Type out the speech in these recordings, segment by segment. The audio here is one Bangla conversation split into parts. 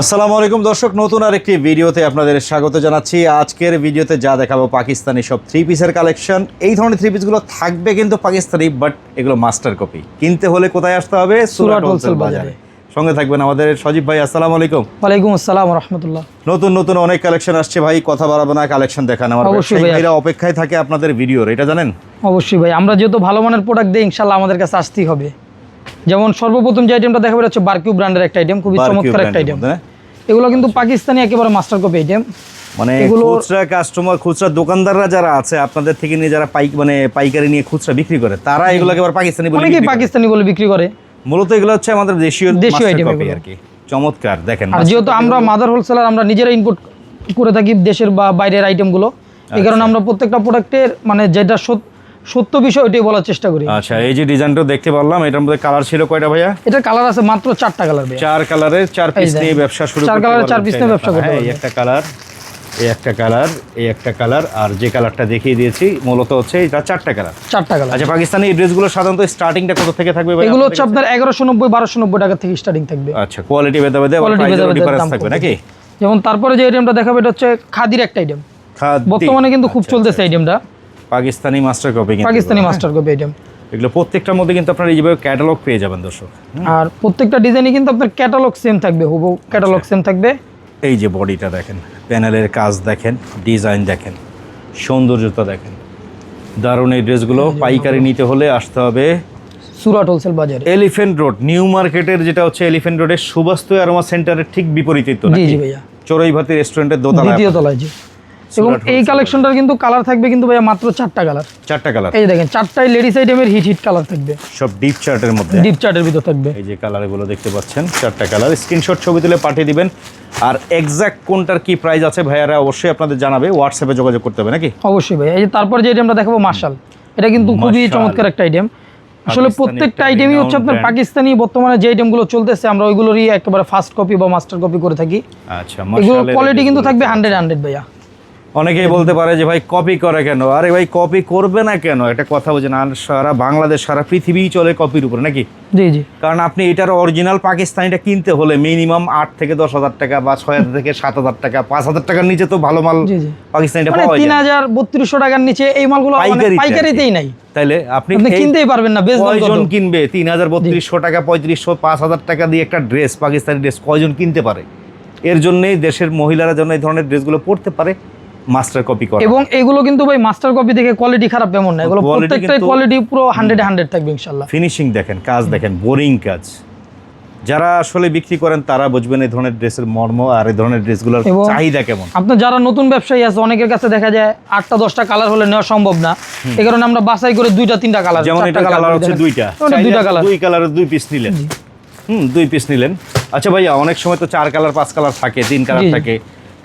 আসসালামু আলাইকুম দর্শক নতুন আরেকটি ভিডিওতে আপনাদের স্বাগত জানাচ্ছি। আজকের ভিডিওতে যা দেখাবো পাকিস্তানি সব থ্রি পিসের কালেকশন এই ধরনের থ্রি পিসগুলো থাকবে কিন্তু পাকিস্তানি বাট এগুলো মাস্টার কপি কিনতে হলে কোথায় আসতে হবে? সুরাট হোলসেল বাজারে। সঙ্গে থাকবেন আমাদের সজীব ভাই আসসালামু আলাইকুম। ওয়ালাইকুম আসসালাম রহমতুল্লাহ নতুন নতুন অনেক কালেকশন আসছে ভাই কথা বাড়াবো না কালেকশন দেখান। আমার ভাইরা অপেক্ষায় থাকে আপনাদের ভিডিওর এটা জানেন? অবশ্যই ভাই আমরা যেহেতু ভালো মানের প্রোডাক্ট দিই ইনশাল্লাহ আমাদের কাছে আসতেই হবে। যেমন সর্বপ্রথম যে আইটেমটা দেখাবে এটা হচ্ছে বারকিউ ব্র্যান্ডের একটা আইটেম খুবই চমৎকার একটা আইটেম এগুলো কিন্তু পাকিস্তানি একেবারে মাস্টার কপি আইটেম মানে খুচরা কাস্টমার খুচরা দোকানদাররা যারা আছে আপনাদের থেকে নিয়ে যারা পাইক মানে পাইকারি নিয়ে খুচরা বিক্রি করে তারা এগুলো একেবারে পাকিস্তানি বলে অনেকেই। পাকিস্তানি বলে বিক্রি করে। মূলত এগুলো হচ্ছে আমাদের দেশীয় দেশীয় এগুলো। আর কি। চমৎকার দেখেন আর যেহেতু আমরা মাদার হোলসেলার আমরা নিজেরা ইনপুট করে থাকি দেশের বা বাইরের আইটেমগুলো এই কারণে আমরা প্রত্যেকটা প্রোডাক্টের মানে যেটা সত- সত্য বিষয় ওইটাই বলার চেষ্টা করি। আচ্ছা এই যে ডিজাইনটা দেখতে পারলাম এটার মধ্যে কালার ছিল কয়টা ভাইয়া? এটার কালার আছে মাত্র চারটা কালার ভাই চার কালারের চার পিস নিয়ে ব্যবসা শুরু চার পারবেন চার piece নিয়ে ব্যবসা করতে। হ্যাঁ, এই পারবেন। একটা কালার এই একটা কালার এই একটা কালার আর যে কালারটা দেখিয়ে দিয়েছি মূলত হচ্ছে এটা চারটা কালার। চারটা কালার। আচ্ছা পাকিস্তানি এই ড্রেসগুলো সাধারণত স্টার্টিংটা কত থেকে থাকবে ভাই এগুলো হচ্ছে আপনার এগারোশো নব্বই বারোশো নব্বই টাকা থেকে স্টার্টিং থাকবে। আচ্ছা কোয়ালিটি ভেদে ভেদে ডিফারেন্স থাকবে নাকি? যেমন তারপরে যে আইটেমটা দেখাবে এটা হচ্ছে খাদির একটা আইটেম বর্তমানে কিন্তু খুব চলতেছে আইটেমটা পাকিস্তানি মাস্টার কপি কিন্তু পাকিস্তানি মাস্টার কপি আইটেম এগুলো প্রত্যেকটার মধ্যে কিন্তু আপনারা এইভাবে ক্যাটালগ পেয়ে যাবেন দর্শক আর প্রত্যেকটা ডিজাইনে কিন্তু আপনার ক্যাটালগ সেম থাকবে হুবহু ক্যাটালগ আচ্ছা। সেম থাকবে। এই যে বডিটা দেখেন প্যানেলের কাজ দেখেন ডিজাইন দেখেন সৌন্দর্যতা দেখেন। দারুণ এই ড্রেসগুলো পাইকারি নিতে হলে আসতে হবে সুরাট হোলসেল বাজার। এলিফেন্ট রোড নিউ মার্কেটের যেটা হচ্ছে এলিফেন্ট রোডের সুবাস্তু অ্যারোমা সেন্টারের ঠিক বিপরীতে তো জি জি ভাইয়া। চড়ুইভাতি রেস্টুরেন্টের দোতলা দ্বিতীয় তলায় জি। এবং এই কালেকশনটার কিন্তু কালার থাকবে কিন্তু ভাইয়া মাত্র চারটা কালার চারটা কালার এই যে দেখেন চারটাই লেডিস আইটেমের হিট হিট কালার থাকবে। সব ডিপ চার্টের মধ্যে। ডিপ চার্টের ভিতর থাকবে। এই যে কালারগুলো দেখতে পাচ্ছেন চারটা কালার স্ক্রিনশট ছবি তুলে পাঠিয়ে দিবেন। আর এক্সাক্ট কোনটার কি প্রাইস আছে ভাইয়ারা অবশ্যই আপনাদের জানাবে। হোয়াটসঅ্যাপে যোগাযোগ করতে হবে নাকি? অবশ্যই ভাই এই যে তারপর যে আইটেমটা দেখাবো মার্শাল এটা কিন্তু খুবই চমৎকার একটা আইটেম আসলে প্রত্যেকটা আইটেমই হচ্ছে আপনার পাকিস্তানি বর্তমানে যে আইটেমগুলো চলতেছে আমরা ওইগুলোরই একেবারে ফার্স্ট কপি বা মাস্টার কপি করে থাকি। আচ্ছা এগুলো মাশাআল্লাহ, কোয়ালিটি কিন্তু থাকবে হান্ড্রেড হান্ড্রেড ভাইয়া। অনেকেই বলতে পারে যে ভাই কপি করে কেন? আরে ভাই কপি করবে না কেন? একটা কথা বলছেন আর সারা বাংলাদেশ সারা পৃথিবীই চলে কপির উপরে নাকি? জি জি। কারণ আপনি এটার অরিজিনাল পাকিস্তানিটা কিনতে হলে মিনিমাম আট থেকে দশ হাজার টাকা বা ছয় হাজার থেকে সাত হাজার টাকা পাঁচ হাজার টাকার নিচে তো ভালো মাল। পাকিস্তানিটা মানে পাওয়া তিন হাজার বত্রিশশো টাকার নিচে এই মালগুলো মানে। পাইকারিতেই নাই। তাইলে আপনি কিনতেই পারবেন না বেশ কয়জন কিনবে? তিন হাজার বত্রিশশো টাকা পঁয়ত্রিশশো পাঁচ হাজার টাকা দিয়ে একটা ড্রেস পাকিস্তানি ড্রেস কয়জন কিনতে পারে? এর জন্যই দেশের মহিলারা যেন এই ধরনের ড্রেসগুলো পরতে পারে। মাস্টার কপি করে। এবং এগুলো কিন্তু ভাই মাস্টার কপি দেখে কোয়ালিটি খারাপ এমন না। এগুলো প্রত্যেকটাই কোয়ালিটি পুরো হান্ড্রেড হান্ড্রেড থাকবে ইনশাল্লাহ ফিনিশিং দেখেন কাজ দেখেন বোরিং কাজ। যারা আসলে বিক্রি করেন তারা বুঝবেন এই ধরনের ড্রেসের মর্ম আর এই ধরনের ড্রেসগুলোর চাহিদা কেমন। আপনার যারা নতুন ব্যবসায়ী আছে অনেকের কাছে দেখা যায় আটটা দশটা কালার হলে নেওয়া সম্ভব না। এই কারণে আমরা বাছাই করে দুইটা তিনটা কালার যেমন এটা কালার হচ্ছে দুইটা। দুইটা কালার দুই কালারের দুই পিস নিলেন। হুম দুই পিস নিলেন। আচ্ছা ভাইয়া অনেক সময় তো চার কালার পাঁচ কালার থাকে তিন কালার। থাকে।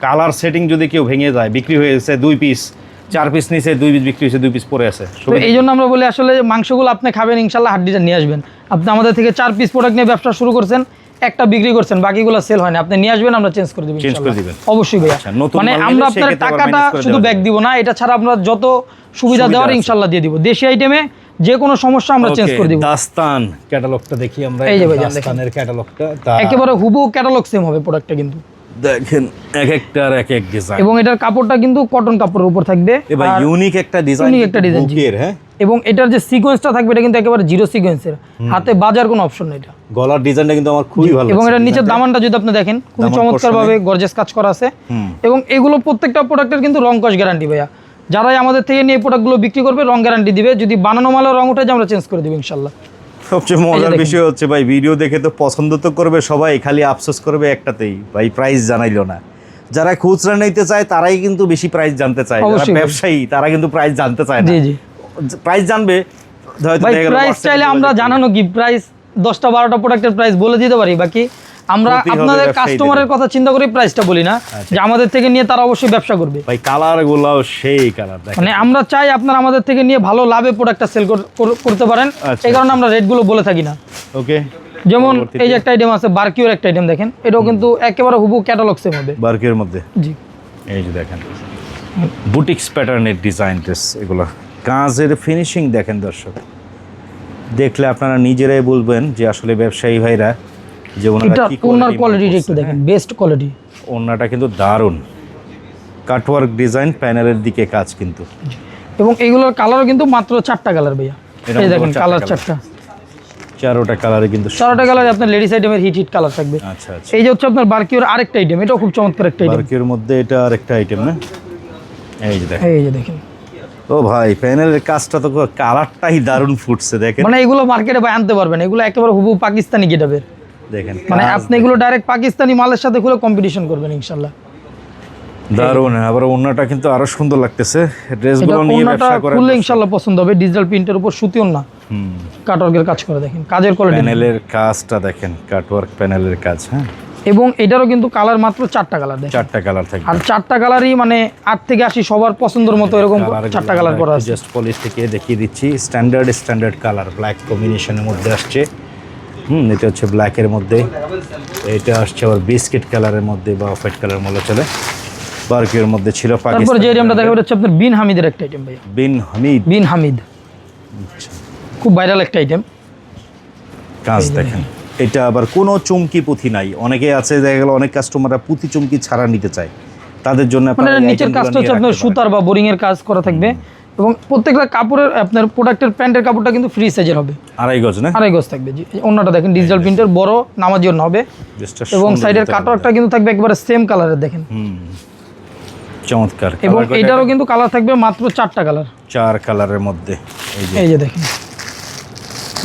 কালার সেটিং যদি কেউ ভেঙে যায় বিক্রি হয়ে গেছে দুই পিস চার পিস নিচে দুই পিস বিক্রি হয়েছে দুই পিস পরে আছে। এই জন্য আমরা বলি আসলে মাংসগুলো আপনি খাবেন ইনশাল্লাহ হাড্ডিটা নিয়ে আসবেন। আপনি আমাদের থেকে চার পিস প্রোডাক্ট নিয়ে ব্যবসা শুরু করছেন একটা বিক্রি করছেন বাকিগুলো সেল হয় না। আপনি নিয়ে আসবেন আমরা চেঞ্জ করে দেবো Change করে দিবেন। অবশ্যই ভাইয়া। আচ্ছা, মানে আমরা আপনার টাকাটা শুধু ব্যাগ দিব না এটা ছাড়া আমরা যত সুবিধা দেওয়ার ইনশাল্লাহ দিয়ে দিব। দেশি আইটেমে যে কোনো সমস্যা আমরা চেঞ্জ করে দিব। দাস্তান ক্যাটালগটা দেখি আমরা এই যে দেখেন। দাস্তানের ক্যাটালগটা একেবারে হুবু ক্যাটালগ সেম হবে প্রোডাক্টটা কিন্তু। দেখেন এক একটার এক এক ডিজাইন এবং এটার কাপড়টা কিন্তু কটন কাপড়ের উপর থাকবে। এবার ইউনিক একটা ডিজাইন unique একটা জি। হ্যাঁ? এবং এটার যে সিকোয়েন্সটা থাকবে এটা কিন্তু একেবারে জিরো সিকোয়েন্সের হাতে বাজার কোনো অপশন নেই এটা। গলার ডিজাইনটা কিন্তু আমার খুবই ভালো এবং এটার নিচের দামানটা যদি আপনি দেখেন দামান চমৎকার ভাবে গর্জেস কাজ করা আছে। এবং এগুলো প্রত্যেকটা প্রোডাক্টের কিন্তু রং কস গ্যারান্টি ভাইয়া। যারাই আমাদের থেকে নিয়ে প্রোডাক্টগুলো বিক্রি করবে রং গ্যারান্টি দিবে। যদি বানানো মালের রং উঠে আমরা চেঞ্জ করে দিব ইনশাল্লাহ। সবচেয়ে মজার বিষয় হচ্ছে ভাই ভিডিও দেখে তো পছন্দ তো করবে সবাই খালি আফসোস করবে একটাতেই। ভাই প্রাইস জানাইলো না। যারা খুচরা নিতে চায় তারাই কিন্তু বেশি প্রাইস জানতে চায়। যারা ব্যবসায়ী তারা কিন্তু প্রাইস জানতে চায় না। জি জি। প্রাইস জানবে হয়তো প্রাইস চাইলে আমরা জানানো কি? প্রাইস দশটা বারোটা প্রোডাক্টের প্রাইস বলে দিতে পারি বাকি আমরা আপনাদের কাস্টমারের কথা চিন্তা করে প্রাইসটা বলি না আচ্ছা। যে আমাদের থেকে নিয়ে তারা অবশ্যই ব্যবসা করবে। ভাই কালার গুলাও সেই কালার দেখেন। মানে আমরা চাই আপনারা আমাদের থেকে নিয়ে ভালো লাভে প্রোডাক্টটা সেল করতে পারেন। আচ্ছা, এই কারণে আমরা রেটগুলো বলে থাকি না। ওকে যেমন এই যে একটা আইটেম আছে বারকিউর একটা আইটেম দেখেন। এটাও কিন্তু একেবারে হুবু ক্যাটালগ সেম হবে বার্কের মধ্যে? জি। এই যে দেখেন। বুটিক্স প্যাটার্নের ডিজাইন ড্রেস এগুলো। কাজের ফিনিশিং দেখেন দর্শক। দেখলে আপনারা নিজেরাই বলবেন যে আসলে ব্যবসায়ী ভাইরা যে ওনারা কি ওনার কোয়ালিটিটা একটু দেখেন বেস্ট কোয়ালিটি হ্যাঁ। ওনাটা কিন্তু দারুণ। কাটওয়ার্ক ডিজাইন প্যানেলের দিকে কাজ কিন্তু। এবং এইগুলোর কালারও কিন্তু মাত্র চারটা কালার ভাইয়া। এই দেখেন কালার চারটা। চারোটা কালারে কিন্তু চারটা কালার আপনার লেডিস আইটেমের হিট হিট কালার থাকবে। আচ্ছা আচ্ছা। এই যে হচ্ছে আপনার বারকিওর আরেকটা আইটেম এটাও খুব চমৎকার একটা আইটেম বার্কের মধ্যে এটা আরেকটা আইটেম না এই যে দেখেন। এই যে দেখেন। ও ভাই প্যানেলের কাজটা তো কালারটাই দারুণ ফুটছে দেখেন। মানে এগুলো মার্কেটে ভাই আনতে পারবেন এগুলো একেবারে হুবু পাকিস্তানি গেটাবের দেখেন। মানে আপনি এগুলো ডাইরেক্ট পাকিস্তানি মালের সাথে খুলে কম্পিটিশন করবেন ইনশাল্লাহ দারুণ আবার ওনাটা কিন্তু আরও সুন্দর লাগতেছে। ড্রেসগুলো নিয়ে ব্যবসা করেন খুললে ইনশাল্লাহ পছন্দ হবে। ডিজিটাল প্রিন্টের উপর সুতিও না কাটওয়ার্কের কাজ করে দেখেন। কাজের কোয়ালিটি প্যানেলের কাজটা দেখেন। কাটওয়ার্ক প্যানেলের কাজ হ্যাঁ? এবং এটারও কিন্তু কালার মাত্র চারটা কালার দেখেন। চারটা কালার থাকবে। আর চারটা কালারই মানে আট থেকে আশি সবার পছন্দের মতো এরকম চারটা কালার করা আছে। জাস্ট পলিশ থেকে দেখিয়ে দিচ্ছি। স্ট্যান্ডার্ড স্ট্যান্ডার্ড কালার ব্ল্যাক কম্বিনেশনের মধ্যে আসছে। হুম এটা হচ্ছে ব্ল্যাকের মধ্যে। এটা আসছে আবার বিস্কিট কালারের মধ্যে বা হোয়াইট কালার মধ্যে চলে। বার্কের মধ্যে ছিল তারপর পাকিস্তান যে আইটেমটা দেখাবো হচ্ছে আপনার বিন হামিদের একটা আইটেম ভাই বিন হামিদ বিন হামিদ খুব ভাইরাল একটা আইটেম কাজ দেখেন। এটা আবার কোনো চুমকি পুঁথি নাই। অনেকে আছে দেখা গেল অনেক কাস্টমাররা পুঁথি চুমকি ছাড়া নিতে চায়। তাদের জন্য মানে আপনারা নিচের কাজটা হচ্ছে আপনার সুতার বা বোরিং এর কাজ করা থাকবে। এবং প্রত্যেকটা কাপড়ের আপনার প্রোডাক্টের প্যান্টের কাপড়টা কিন্তু ফ্রি সাইজের হবে। আড়াই গজ না? আড়াই গজ থাকবে জি। অন্যটা দেখেন ডিজিটাল প্রিন্টের বড় নামার জন্য হবে। এবং সাইডের কাটওয়ার্কটা কিন্তু থাকবে একবারে সেম কালারের দেখেন। হুম চমৎকার। এবং এটারও কিন্তু কালার থাকবে মাত্র চারটা কালার চার কালারের মধ্যে এই যে। এই যে দেখেন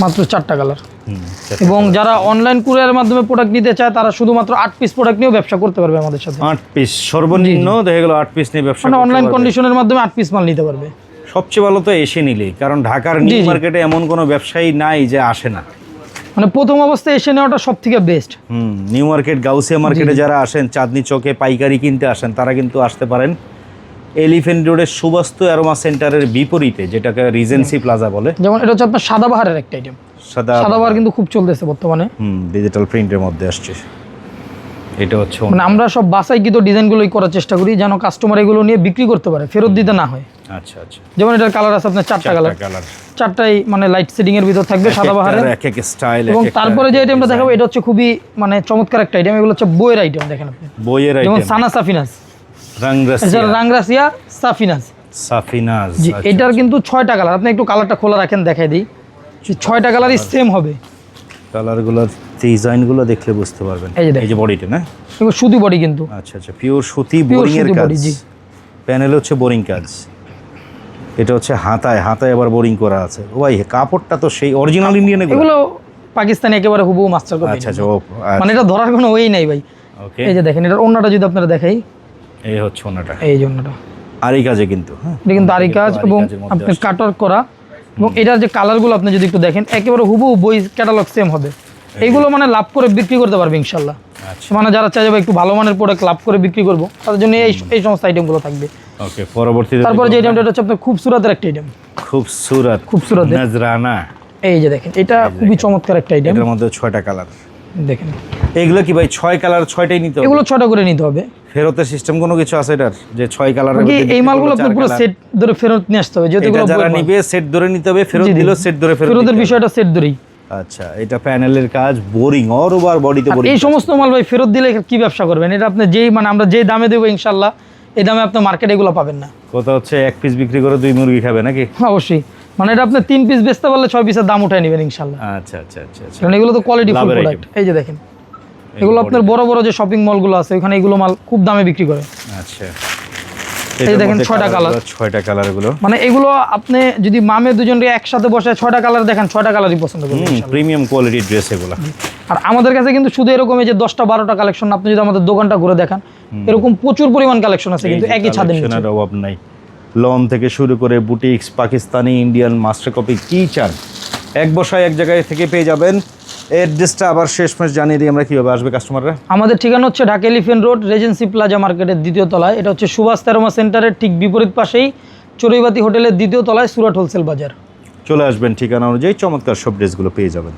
মাত্র চারটা কালার হুম, এবং যারা অনলাইন কুরিয়ারের মাধ্যমে প্রোডাক্ট নিতে চায় তারা শুধুমাত্র আট পিস প্রোডাক্ট নিয়েও ব্যবসা করতে পারবে আমাদের সাথে। আট পিস সর্বনিম্ন দেখা গেল আট পিস নিয়ে ব্যবসা মানে অনলাইন কন্ডিশনের মাধ্যমে আট পিস মাল নিতে পারবে। সবচেয়ে ভালো তো এসে নিলে কারণ ঢাকার নিউ মার্কেটে এমন কোনো ব্যবসায়ী নাই যে আসে না। মানে প্রথম অবস্থায় এসে নেওয়াটা সব থেকে বেস্ট হুম নিউ মার্কেট গাউসিয়া মার্কেটে যারা আসেন চাঁদনি চকে পাইকারি কিনতে আসেন তারা কিন্তু আসতে পারেন। এলিফেন্ট রোডের সুবাস্তু অ্যারোমা সেন্টারের বিপরীতে যেটাকে রিজেন্সি প্লাজা বলে। যেমন এটা হচ্ছে আপনার সাদাবাহারের একটা আইটেম সাদা সাদাবাহার কিন্তু খুব চলতেছে বর্তমানে। হুম ডিজিটাল প্রিন্টের মধ্যে আসছে। এটা হচ্ছে মানে আমরা সব বাসায় বাসাইকৃত ডিজাইনগুলোই করার চেষ্টা করি যেন কাস্টমার এগুলো নিয়ে বিক্রি করতে পারে ফেরত দিতে না হয়। আচ্ছা আচ্ছা। যেমন এটার কালার আছে আপনার চারটা কালার চারটাই মানে লাইট সেটিং এর ভিতর থাকবে সাদাবাহারের এক এক স্টাইল এবং তারপরে যে আইটেমটা দেখাবো এটা হচ্ছে খুবই মানে চমৎকার একটা আইটেম এগুলো হচ্ছে বইয়ের আইটেম দেখেন আপনি। বইয়ের আইটেম যেমন সানা সাফিনাস। রাংরাসিয়া। রাংরাসিয়া সাফিনাস। সাফিনাজ জি আচ্ছা, এটার কিন্তু ছয়টা কালার আপনি একটু কালারটা খোলা রাখেন দেখাই দিই। ছয়টা কালারই সেম হবে। কালারগুলোর ডিজাইনগুলো দেখলে বুঝতে পারবেন। এই যে বডিটা না? এগুলো সুতি বডি কিন্তু। আচ্ছা আচ্ছা পিওর সুতি বোরিং এর কাজ। প্যানেল হচ্ছে বোরিং কাজ। এটা হচ্ছে হাতায় হাতায় আবার বোরিং করা আছে। ও ভাই কাপড়টা তো সেই অরিজিনাল ইন্ডিয়ান এগুলো। পাকিস্তানি একেবারে হুবু মাস্টার কপি আচ্ছা আচ্ছা ও মানে এটা ধরার কোনো ওয়েই নাই ভাই। ওকে এই যে দেখেন এটার অন্যটা যদি আপনারা দেখাই। এই হচ্ছে ওনাটা এই অন্যটা আরই কাজে কিন্তু হ্যাঁ? এটা কিন্তু আরি কাজ এবং আপনি। কাটার করা। এবং এটার যে কালারগুলো আপনি যদি একটু দেখেন একেবারে হুবু বই ক্যাটালগ সেম হবে। এইগুলো মানে লাভ করে বিক্রি করতে পারবে ইনশাল্লাহ। আচ্ছা। মানে যারা চাই যাবে একটু ভালো মানের প্রোডাক্ট লাভ করে বিক্রি করব তাদের জন্য এই এই সমস্ত আইটেমগুলো থাকবে। ওকে পরবর্তীতে তারপরে যে আইটেমটা হচ্ছে আপনার খুব সুরাতের একটা আইটেম খুব সুরাত খুব সুরাতে নজরানা। এই যে দেখেন এটা খুবই চমৎকার একটা আইটেম এর মধ্যে ছয়টা কালার দেখেন। এগুলো কি ভাই ছয় কালার ছয়টাই নিতে হবে? এগুলো ছটা করে নিতে হবে। ফেরতের সিস্টেম কোনো কিছু আছে এটার? যে ছয় কালার এই মালগুলো চার পুরো সেট ধরে ফেরত নিয়ে আসতে হবে যেহেতু যারা নিবে সেট ধরে নিতে হবে ফেরত জি। সেট ধরে ফেরত ফেরতের বিষয়টা সেট ধরেই। আচ্ছা এটা প্যানেলের কাজ বোরিং অর ওভার বডিতে বোরিং। এই সমস্ত মাল ভাই ফেরত দিলে কি ব্যবসা করবেন? এটা আপনি যেই মানে আমরা যেই দামে দেবো ইনশাল্লাহ এই দামে আপনি মার্কেটে এগুলো পাবেন না। কথা হচ্ছে এক পিস বিক্রি করে দুই মুরগি খাবে নাকি? অবশ্যই। মানে এটা আপনি তিন পিস বেচতে পারলে ছয় পিসের দাম উঠায় নেবেন ইনশাল্লাহ। আচ্ছা আচ্ছা আচ্ছা আচ্ছা। কারণ এগুলো তো কোয়ালিটি ফুল প্রোডাক্ট এই যে দেখেন। এগুলো আপনার বড় বড় যে শপিং মলগুলো আছে ওখানে এগুলো মাল খুব দামে বিক্রি করে। আচ্ছা। এই দেখেন ছয়টা colour colour। ছয়টা কালারগুলো। মানে এগুলো আপনি যদি মামে দুজনকে একসাথে বসে ছয়টা কালার দেখেন ছয়টা কালারই পছন্দ করবেন প্রিমিয়াম কোয়ালিটির ড্রেস এগুলো। আর আমাদের কাছে কিন্তু শুধু এরকম যে দশটা বারোটা কালেকশন আপনি যদি আমাদের দোকানটা ঘুরে দেখান এরকম প্রচুর পরিমাণ কালেকশন আছে কিন্তু একই ছাদের নিচে। অভাব নাই। লন থেকে শুরু করে boutiques Pakistani Indian master copy কি চান? এক বসায় এক জায়গায় থেকে পেয়ে যাবেন অ্যাড্রেসটা আবার শেষ মাস জানিয়ে দিই আমরা কীভাবে আসবে কাস্টমাররা আমাদের ঠিকানা হচ্ছে Dhaka Elephant Road Regency Plaza মার্কেটের দ্বিতীয় তলায়। এটা হচ্ছে সুভাষ তেরোমা সেন্টারের ঠিক বিপরীত পাশেই চড়ুইবাতি হোটেলের দ্বিতীয় তলায় সুরাট হোলসেল বাজার। চলে আসবেন ঠিকানা অনুযায়ী চমৎকার সব ড্রেসগুলো পেয়ে যাবেন।